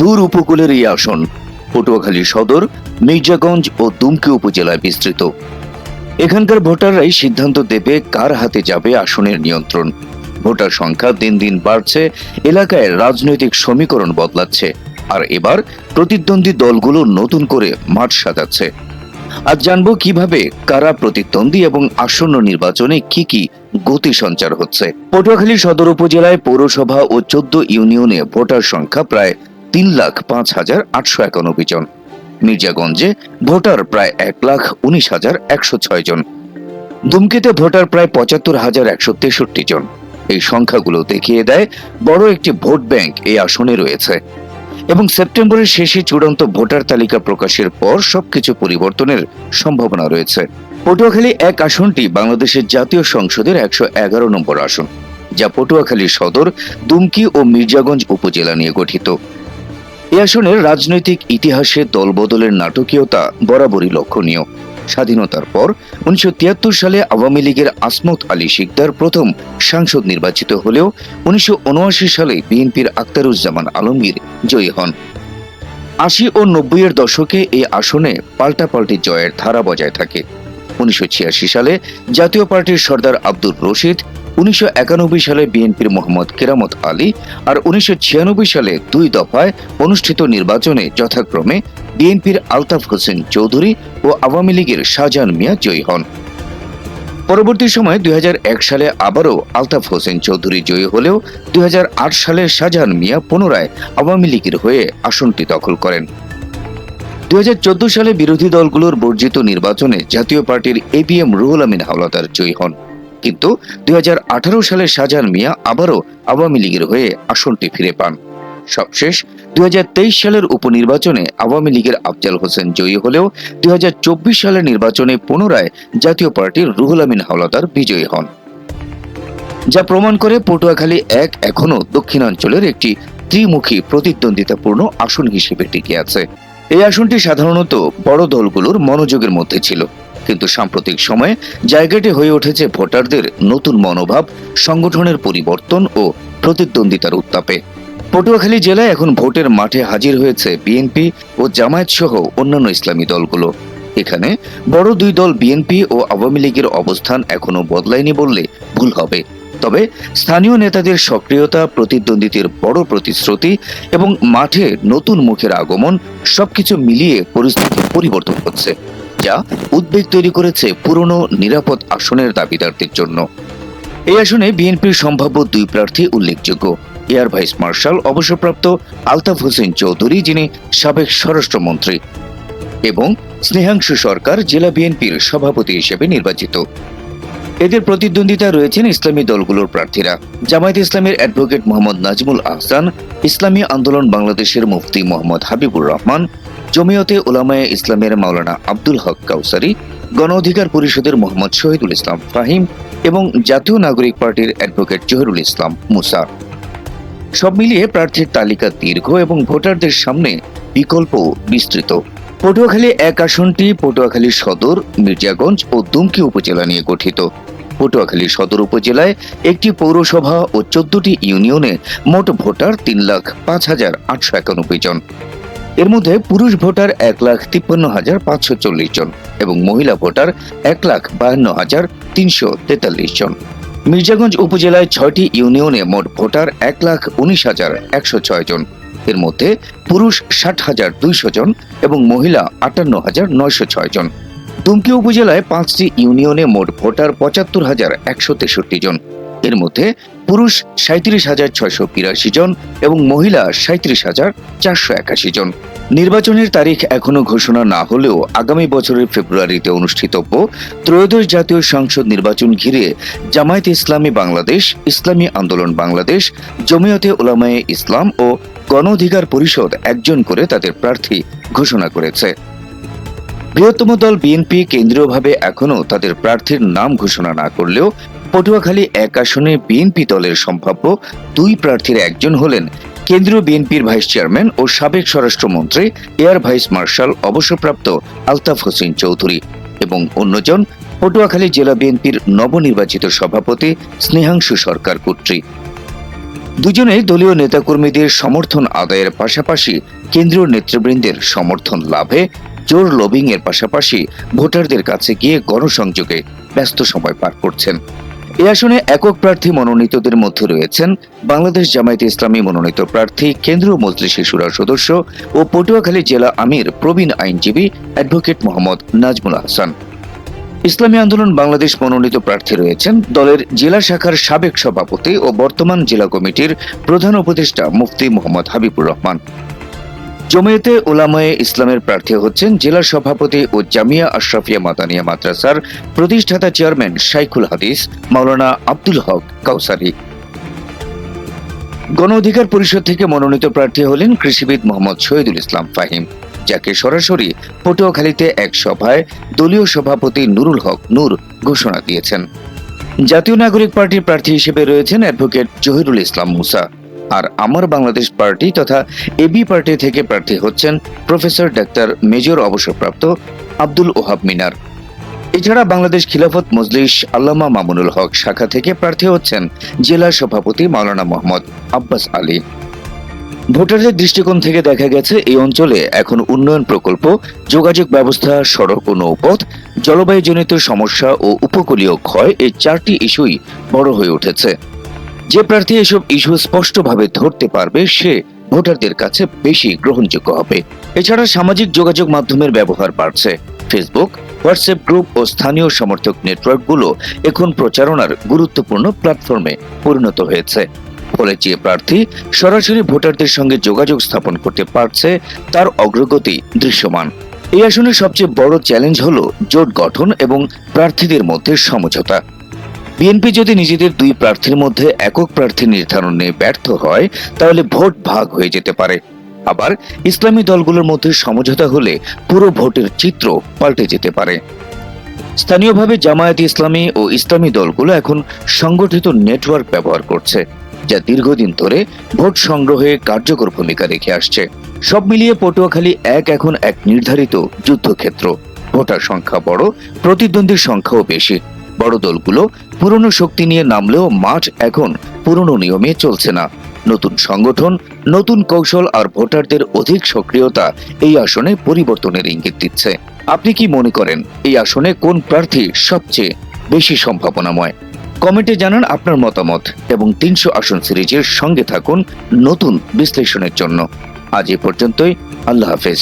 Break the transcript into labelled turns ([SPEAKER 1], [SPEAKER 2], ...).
[SPEAKER 1] দূর উপকূলের এই আসন, পটুয়াখালী সদর, মির্জাগঞ্জ ও দুমকি উপজেলায় বিস্তৃত। এখানকার ভোটাররাই সিদ্ধান্ত দেবে কার হাতে যাবে আসনের নিয়ন্ত্রণ। ভোটার সংখ্যা দিন দিন বাড়ছে, এলাকায় রাজনৈতিক সমীকরণ বদলাচ্ছে, আর এবার প্রতিদ্বন্দ্বী দলগুলো নতুন করে মাঠ সাজাচ্ছে। আজ জানব কীভাবে, কারা প্রতিদ্বন্দ্বী এবং আসন্ন নির্বাচনে কি কি গতি সঞ্চার হচ্ছে। পটুয়াখালী সদর উপজেলায় পৌরসভা ও চোদ্দ ইউনিয়নে ভোটার সংখ্যা প্রায় তিন লাখ পাঁচ হাজার আটশো একানব্বই জন। মির্জাগঞ্জে ভোটার প্রায় এক লাখ উনিশ হাজার একশো ছয় জন। দুমকিতে ভোটার প্রায় পঁচাত্তর হাজার একশো তেষট্টি জন। এই সংখ্যাগুলো দেখিয়ে দেয় বড় একটি ভোট ব্যাংক এই আসনে রয়েছে। এবং সেপ্টেম্বরের শেষে চূড়ান্ত ভোটার তালিকা প্রকাশের পর সবকিছু পরিবর্তনের সম্ভাবনা রয়েছে। পটুয়াখালী এক আসনটি বাংলাদেশের জাতীয় সংসদের একশো এগারো নম্বর আসন, যা পটুয়াখালী সদর, দুমকি ও মির্জাগঞ্জ উপজেলা নিয়ে গঠিত। এই আসনের রাজনৈতিক ইতিহাসে দলবদলের নাটকীয়তা বরাবরই লক্ষণীয়। স্বাধীনতার পর উনিশশো তিয়াত্তর সালে আওয়ামী লীগের আসমত আলী শিকদার প্রথম সাংসদ নির্বাচিত হলেও উনিশশো উনআশি সালে বিএনপির আক্তারুজ্জামান আলমগীর জয়ী হন। আশি ও নব্বই এর দশকে এই আসনে পাল্টাপাল্টি জয়ের ধারা বজায় থাকে। উনিশশো ছিয়াশি সালে জাতীয় পার্টির সর্দার আব্দুর রশিদ উনিশশো একানব্বই সালে বিএনপির মোহাম্মদ কেরামত আলী আর উনিশশো ছিয়ানব্বই সালে দুই দফায় অনুষ্ঠিত নির্বাচনে যথাক্রমে বিএনপির আলতাফ হোসেন চৌধুরী ও আওয়ামী লীগের শাহজাহান মিয়া জয়ী হন। পরবর্তী সময়ে দুই হাজার এক সালে আবারও আলতাফ হোসেন চৌধুরী জয়ী হলেও দুই হাজার আট সালে শাহজাহান মিয়া পুনরায় আওয়ামী লীগের হয়ে আসনটি দখল করেন। দু হাজার চোদ্দ সালে বিরোধী দলগুলোর বর্জিত নির্বাচনে জাতীয় পার্টির এপিএম রুহুল আমিন হাওলাদার জয়ী হন। কিন্তু দুই হাজার আঠারো সালে শাহজাহান মিয়া আবারও আওয়ামী লীগের হয়ে আসনটি ফিরে পান। সবশেষ, দুই হাজার তেইশ সালের উপনির্বাচনে আওয়ামী লীগের আফজাল হোসেন জয়ী হলেও দুই হাজার চব্বিশ সালের নির্বাচনে পুনরায় জাতীয় পার্টির রুহুল আমিন হাওলাদার বিজয়ী হন। যা প্রমাণ করে পটুয়াখালী এক এখনও দক্ষিণাঞ্চলের একটি ত্রিমুখী প্রতিদ্বন্দ্বিতাপূর্ণ আসন হিসেবে টিকে আছে। এই আসনটি সাধারণত বড় দলগুলোর মনোযোগের মধ্যে ছিল। কিন্তু সাম্প্রতিক সময়ে জায়গাটি হয়ে উঠেছে ভোটারদের নতুন মনোভাব, সংগঠনের পরিবর্তন ও প্রতিদ্বন্দ্বিতার উত্তাপে। পটুয়াখালী জেলায় এখন ভোটের মাঠে হাজির হয়েছে বিএনপি ও জামায়াত সহ অন্যান্য ইসলামী দলগুলো। এখানে বড় দুই দল বিএনপি ও আওয়ামী লীগের অবস্থান এখনও বদলায়নি বললে ভুল হবে। তবে স্থানীয় নেতাদের সক্রিয়তা, প্রতিদ্বন্দ্বিতার বড় প্রতিশ্রুতি এবং মাঠে নতুন মুখের আগমন সবকিছু মিলিয়ে পরিস্থিতি পরিবর্তন হচ্ছে। যা উদ্বেগ তৈরি করেছে পুরনো নিরাপদ আসনের দাবিদারদের জন্য। এই আসনে বিএনপির সম্ভাব্য দুই প্রার্থী উল্লেখযোগ্য। এয়ার ভাইস মার্শাল অবসরপ্রাপ্ত আলতাফ হোসেন চৌধুরী, যিনি সাবেক স্বরাষ্ট্রমন্ত্রী, এবং স্নেহাংশু সরকার, জেলা বিএনপির সভাপতি হিসেবে নির্বাচিত। এদের প্রতিদ্বন্দ্বিতা রয়েছেন ইসলামী দলগুলোর প্রার্থীরা। জামায়াত ইসলামের অ্যাডভোকেট মোহাম্মদ নাজমুল আহসান, ইসলামী আন্দোলন বাংলাদেশের মুফতি মোহাম্মদ হাবিবুর রহমান জমিয়তে ওলামায়ে ইসলামের মাওলানা আব্দুল হক কাউসারি গণ অধিকার পরিষদের মোহাম্মদ শহীদুল ইসলাম ফাহিম এবং জাতীয় নাগরিক পার্টির অ্যাডভোকেট জহিরুল ইসলাম মুসা। সব মিলিয়ে প্রার্থীর তালিকা দীর্ঘ এবং ভোটারদের সামনে বিকল্প বিস্তৃত। পটুয়াখালী এক আসনটি পটুয়াখালী সদর, মির্জাগঞ্জ ও দুমকি উপজেলা নিয়ে গঠিত। পটুয়াখালী সদর উপজেলায় একটি পৌরসভা ও চোদ্দটি ইউনিয়নে মোট ভোটার তিন লাখ পাঁচ হাজার আটশো একানব্বই জন। এর মধ্যে পুরুষ ভোটার এক লাখ তিপ্পান্ন হাজার পাঁচশো চল্লিশ জন এবং মহিলা ভোটার এক লাখ বায়ান্ন হাজার তিনশো তেতাল্লিশ জন। মির্জাগঞ্জ উপজেলায় ছয়টি ইউনিয়নে মোট ভোটার এক লাখ উনিশ হাজার একশো ছয় জন। এর মধ্যে পুরুষ ষাট হাজার দুইশো জন এবং মহিলা আটান্ন হাজার নয়শো ছয় জন। দুমকি উপজেলায় পাঁচটি ইউনিয়নে মোট ভোটার পঁচাত্তর হাজার একশো তেষট্টি জন। এর মধ্যে পুরুষ সাঁত্রিশ হাজার ছয়শো বিরাশি জন এবং মহিলা সাঁত্রিশ হাজার চারশো একাশি জন। নির্বাচনের তারিখ এখনও ঘোষণা না হলেও আগামী বছরের ফেব্রুয়ারিতে অনুষ্ঠিতব্য ত্রয়োদশ জাতীয় সংসদ নির্বাচন ঘিরে জামায়াত ইসলামী বাংলাদেশ, ইসলামী আন্দোলন বাংলাদেশ, জমিয়তে ওলামায়ে ইসলাম ও গণ অধিকার পরিষদ একজন করে তাদের প্রার্থী ঘোষণা করেছে। বৃহত্তম দল বিএনপি কেন্দ্রীয়ভাবে এখনও তাদের প্রার্থীর নাম ঘোষণা না করলেও পটুয়াখালী এক আসনে বিএনপি দলের সম্ভাব্য দুই প্রার্থীর একজন হলেন কেন্দ্রীয় বিএনপির ভাইস চেয়ারম্যান ও সাবেক স্বরাষ্ট্রমন্ত্রী, এয়ার ভাইস মার্শাল অবসরপ্রাপ্ত আলতাফ হোসেন চৌধুরী এবং অন্যজন পটুয়াখালী জেলা বিএনপির নবনির্বাচিত সভাপতি স্নেহাংশু সরকার কর্তৃক। দুজনেই দলীয় নেতাকর্মীদের সমর্থন আদায়ের পাশাপাশি কেন্দ্রীয় নেতৃবৃন্দের সমর্থন লাভে জোর লবিং এর পাশাপাশি ভোটারদের কাছে গিয়ে গণসংযোগে ব্যস্ত সময় পার করছেন। এই আসনে একক প্রার্থী মনোনীতদের মধ্যে রয়েছেন বাংলাদেশ জামায়াতে ইসলামী মনোনীত প্রার্থী, কেন্দ্রীয় মজলিস শিশুরা সদস্য ও পটুয়াখালী জেলা আমির প্রবীণ আইনজীবী অ্যাডভোকেট মোহাম্মদ নাজমুল হাসান। ইসলামী আন্দোলন বাংলাদেশ মনোনীত প্রার্থী রয়েছেন দলের জেলা শাখার সাবেক সভাপতি ও বর্তমান জেলা কমিটির প্রধান উপদেষ্টা মুফতি মোহাম্মদ হাবিবুর রহমান। জমিয়তে ওলামায়ে ইসলামের প্রার্থী হচ্ছেন জেলা সভাপতি ও জামিয়া আশরাফিয়া মাদানিয়া মাদ্রাসার প্রতিষ্ঠাতা চেয়ারম্যান শাইখুল হাদিস, মাওলানা আব্দুল হক কাউসারি। গণ অধিকার পরিষদ থেকে মনোনীত প্রার্থী হলেন কৃষিবিদ মোহাম্মদ শহীদুল ইসলাম ফাহিম, যাকে সরাসরি পটুয়াখালীতে এক সভায় দলীয় সভাপতি নুরুল হক নূর ঘোষণা দিয়েছেন। জাতীয় নাগরিক পার্টির প্রার্থী হিসেবে রয়েছেন অ্যাডভোকেট জহিরুল ইসলাম মুসা। আর আমার বাংলাদেশ পার্টি তথা এবি পার্টি থেকে প্রার্থী হচ্ছেন প্রফেসর ডাক্তার মেজর অবসরপ্রাপ্ত আব্দুল ওহাব মিনার। এছাড়া বাংলাদেশ খিলাফত মজলিস আল্লামা মামুনুল হক শাখা থেকে প্রার্থী হচ্ছেন জেলা সভাপতি মাওলানা মোহাম্মদ আব্বাস আলী। ভোটারদের দৃষ্টিকোণ থেকে দেখা গেছে, এই অঞ্চলে এখন উন্নয়ন প্রকল্প, যোগাযোগ ব্যবস্থা, সড়ক ও নৌপথ, জলবায়ুজনিত সমস্যা ও উপকূলীয় ক্ষয় এই চারটি ইস্যুই বড় হয়ে উঠেছে। যে প্রার্থী এসব ইস্যু স্পষ্টভাবে ধরতে পারবে, সে ভোটারদের কাছে বেশি গ্রহণযোগ্য হবে। এছাড়া সামাজিক যোগাযোগ মাধ্যমের ব্যবহার বাড়ছে। ফেসবুক হোয়াটসঅ্যাপ গ্রুপ ও স্থানীয় সমর্থক নেটওয়ার্কগুলো এখন প্রচারণার গুরুত্বপূর্ণ প্ল্যাটফর্মে পরিণত হয়েছে। ফলে যে প্রার্থী সরাসরি ভোটারদের সঙ্গে যোগাযোগ স্থাপন করতে পারছে, তার অগ্রগতি দৃশ্যমান। এই আসনের সবচেয়ে বড় চ্যালেঞ্জ হল জোট গঠন এবং প্রার্থীদের মধ্যে সমঝোতা। বিএনপি যদি নিজেদের দুই প্রার্থীর মধ্যে একক প্রার্থী নির্ধারণে ব্যর্থ হয়, তাহলে ভোট ভাগ হয়ে যেতে পারে। আবার ইসলামী দলগুলোর মধ্যে সমঝোতা হলে পুরো ভোটের চিত্র পাল্টে যেতে পারে। স্থানীয়ভাবে জামায়াত ইসলামী ও ইসলামী দলগুলো এখন সংগঠিত নেটওয়ার্ক ব্যবহার করছে, যা দীর্ঘদিন ধরে ভোট সংগ্রহে কার্যকর ভূমিকা রেখে আসছে। সব মিলিয়ে পটুয়াখালী এক এখন এক নির্ধারিত যুদ্ধক্ষেত্র। ভোটার সংখ্যা বড়, প্রতিদ্বন্দ্বীর সংখ্যাও বেশি। বড় দলগুলো পুরনো শক্তি নিয়ে নামলেও মাঠ এখন পুরনো নিয়মে চলছে না। নতুন সংগঠন, নতুন কৌশল আর ভোটারদের অধিক সক্রিয়তা এই আসনে পরিবর্তনের ইঙ্গিত দিচ্ছে। আপনি কি মনে করেন, এই আসনে কোন প্রার্থী সবচেয়ে বেশি সম্ভাবনাময়? কমেন্টে জানান আপনার মতামত এবং তিনশো আসন সিরিজের সঙ্গে থাকুন নতুন বিশ্লেষণের জন্য। আজ এ পর্যন্তই, আল্লাহ হাফেজ।